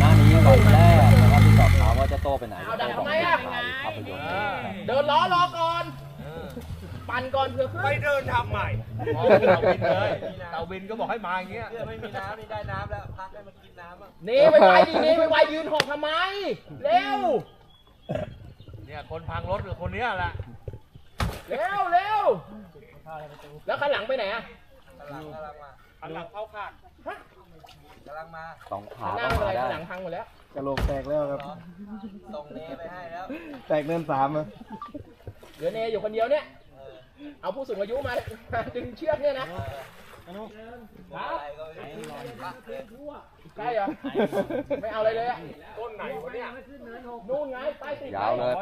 หน้านี้วันแรกนะครับที่สอบถามว่าจะโตไปไหนจะโตบอไปถ่ายภาพยน์เดินล้อรอก่อน ปั่นก่อนเพื่อขึ้นไปเดินทำใหม่เราบินเลยเต่าบินก็บอกให้มาอย่างเงี้ยไม่มีน้ำไม่ได้น้ำแล้วพักให้มันกินน้ำนี่ไปไวดีนี่ไปไวยืนหอกทำไม เร็ว เนี่ยคนพังรถหรือคนเนี้ยแหละเร็วเร็วแล้วข้างหลังไปไหนอะข้างหลังข้างหลังมา อันหลังเข้าคาดกำลังมาสองขาคันหก็น้าไม่เป็นไรมาได้คันหลังพังหมดแล้วกระโหลกแตกแล้วครับ ส่งเนไปให้แล้วแตกเนินสามอะเหลือเนอยู่คนเดียวเนี่ย เออเอาผู้สูงอายุมา ดึงเชือกเนี่ยนะ อะไรก็ไม่รู้ปักเลยใช่เหรอ ไม่เอาอะไรเลยอะต้นไหนวะเนี่ย นู่นไง ใต้ติดยาวเลย